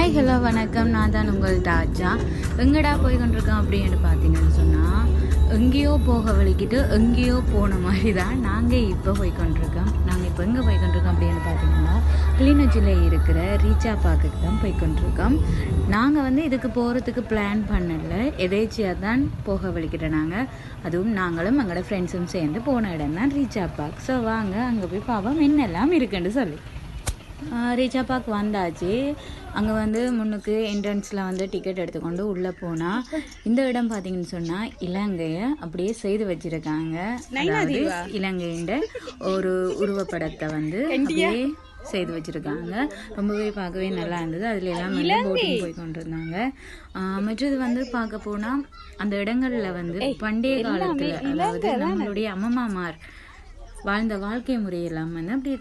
வணக்கம். நான் தான் உங்கள் தாஜா. எங்கடா போய் கொண்டிருக்கோம் அப்படின்னு பார்த்தீங்கன்னு சொன்னால் எங்கேயோ போக வலிக்கிட்டு எங்கேயோ போன மாதிரி தான் நாங்கள் இப்போ போய் கொண்டிருக்கோம் நாங்கள் இப்போ எங்கே போய் கொண்டிருக்கோம் அப்படின்னு பார்த்தீங்கன்னா கிளிநொச்சியில் இருக்கிற ரீச்சா பார்க்குக்கு தான் போய் கொண்டிருக்கோம் நாங்கள் வந்து இதுக்கு போகிறதுக்கு பிளான் பண்ணல. எதேச்சியாக தான் போக வலிக்கிட்டோம் நாங்கள் அதுவும் நாங்களும் எங்களோட ஃப்ரெண்ட்ஸும் சேர்ந்து போன இடம் தான் ரீச்சா பார்க். ஸோ வாங்க அங்கே போய் பாவம் என்னெல்லாம் இருக்குன்னு சொல்லி. ரீச்சா பார்க் வந்தாச்சு. அங்கே வந்து முன்னுக்கு என்ட்ரன்ஸில் வந்து டிக்கெட் எடுத்துக்கொண்டு உள்ளே போனால் இந்த இடம் பார்த்தீங்கன்னு சொன்னால் இலங்கையை அப்படியே செய்து வச்சிருக்காங்க. அதாவது இலங்கையின் ஒரு உருவப்படத்தை வந்து அப்படியே செய்து வச்சிருக்காங்க. ரொம்பவே பார்க்கவே நல்லா இருந்தது. அதில் எல்லாம் வந்து போட்டிங் போய் கொண்டிருந்தாங்க. மற்றது வந்து பார்க்க போனால் அந்த இடங்கள்ல வந்து பண்டைய காலத்தில் அதாவது நம்மளுடைய அம்மம்மாமார் வாழ்ந்த வாழ்க்கை முறையெல்லாம் வந்து அப்படியே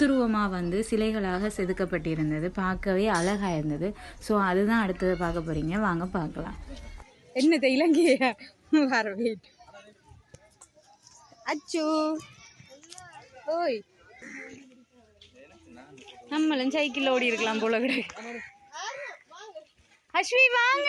தத்துருவமாக வந்து சிலைகளாக செதுக்கப்பட்டிருந்தது. பார்க்கவே அழகாக இருந்தது. ஸோ அதுதான் அடுத்தது பார்க்க போறீங்க. வாங்க பார்க்கலாம். என்னது இலங்கைய? வரவே அச்சு. ஓய். நம்மளும் சைக்கிள் ஓடி இருக்கலாம் போல கூட அஸ்வி வாங்க.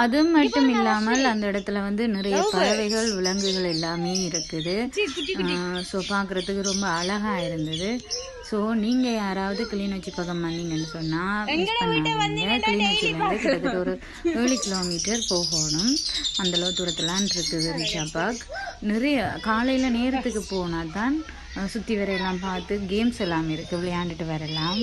அது மட்டும் இல்லாமல் அந்த இடத்துல வந்து நிறைய பறவைகள் விலங்குகள் எல்லாமே இருக்குது. ஸோ பார்க்குறதுக்கு ரொம்ப அழகாக இருந்தது. ஸோ நீங்கள் யாராவது கிளிநொச்சி பக்கம் வந்தீங்கன்னு சொன்னால் கிளிநொச்சியிலேருந்து கிட்டத்தட்ட ஒரு ஏழு கிலோமீட்டர் போகணும். அந்தளவு தூரத்துலான் இருக்குது ரிஷா பார்க் நிறைய காலையில் நேரத்துக்கு போனால் தான் சுற்றி வரையெல்லாம் பார்த்து கேம்ஸ் எல்லாம் இருக்குது விளையாண்டுட்டு வரலாம்.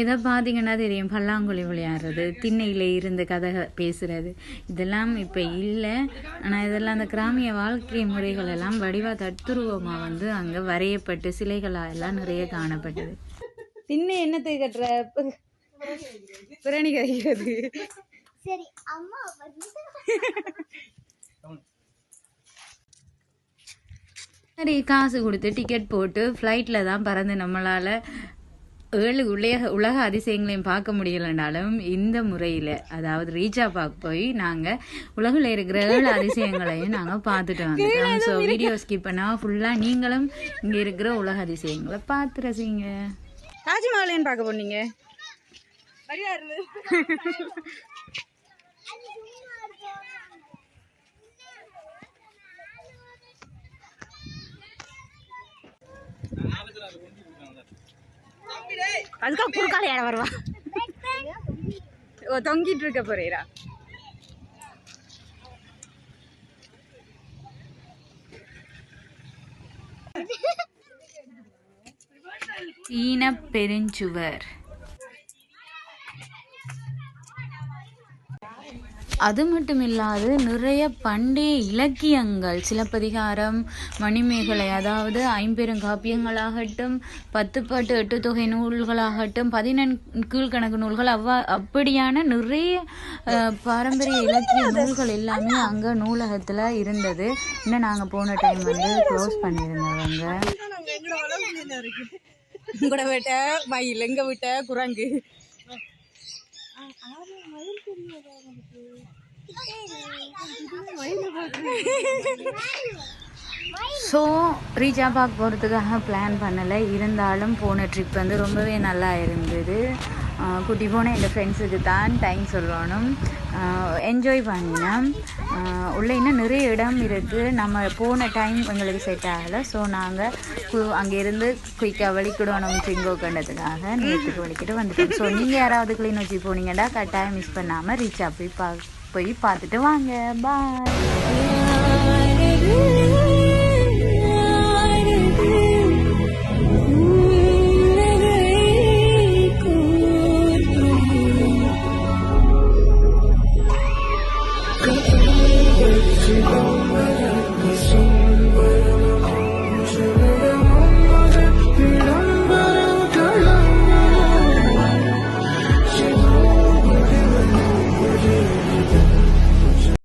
எதை பார்த்தீங்கன்னா தெரியும்? பல்லாங்குழி விளையாடுறது திண்ணையில் இருந்து கதை பேசுகிறது இதெல்லாம் இப்போ இல்லை. ஆனால் இதெல்லாம் அந்த கிராமிய வாழ்க்கை முறைகள் எல்லாம் வடிவா தத்துருவமாக வந்து அங்கே வரையப்பட்டு சிலைகளாக எல்லாம் நிறைய காணப்பட்டது. திண்ணை என்னத்தை கட்டுற? பிரணி கறிக்கிறது சரி காசு கொடுத்து டிக்கெட் போட்டு ஃப்ளைட்டில் தான் பறந்து நம்மளால் ஏழு உலக உலக அதிசயங்களையும் பார்க்க முடியலைனாலும் இந்த முறையில் அதாவது ரீச்சா பார்க்க போய் நாங்கள் உலகில் இருக்கிற ஏழு அதிசயங்களையும் நாங்கள் பார்த்துட்டு வந்துட்டோம். ஸோ வீடியோ ஸ்கிப் பண்ணால் ஃபுல்லாக நீங்களும் இங்கே இருக்கிற உலக அதிசயங்களை பார்த்து ரசிங்க. தாஜ்மஹால் பார்க்க போனீங்க? அதுக்காக குறுக்கால ஏட வருவா. ஓ தொங்கிட்டு இருக்க போறீரா? சீன பெருஞ்சுவர். அது மட்டும் இல்லாது நிறைய பண்டைய இலக்கியங்கள் சிலப்பதிகாரம் மணிமேகலை அதாவது ஐம்பெருங்காப்பியங்களாகட்டும் பத்து பாட்டு எட்டு தொகை நூல்களாகட்டும் பதினெண் கீழ்கணக்கு நூல்கள் அவ்வா அப்படியான நிறைய பாரம்பரிய இலக்கிய நூல்கள் எல்லாமே அங்கே நூலகத்தில் இருந்தது. இன்னும் நாங்கள் போன டைம் வந்து க்ளோஸ் பண்ணியிருந்தவங்க. உங்களோட விட்ட மயில் எங்க விட்ட குரங்கு. ஸோ ரீச்சா பார்க் போகிறதுக்காக பிளான் பண்ணலை. இருந்தாலும் போன ட்ரிப் வந்து ரொம்பவே நல்லா இருந்தது. குட்டி போன எங்கள் ஃப்ரெண்ட்ஸுக்கு தான் டைம் சொல்லணும். என்ஜாய் பண்ணினோம். உள்ளே உள்ள இன்னும் நிறைய இடம் இருக்குது நம்ம போன டைம் எங்களுக்கு செட் ஆகலை. ஸோ நாங்கள் கு அங்கேருந்து குயிக்காக வலிக்கிடணும் சிங்கோ கண்டதுக்காக. நேற்றுக்கு வலிக்கிட்டு வந்துட்டோம். ஸோ நீங்கள் யாராவது கிளிநொச்சி போனீங்கன்னா கட்டாயம் மிஸ் பண்ணாமல் ரீச் போய் பார்க்க போய் பார்த்துட்டு வாங்க. பாய்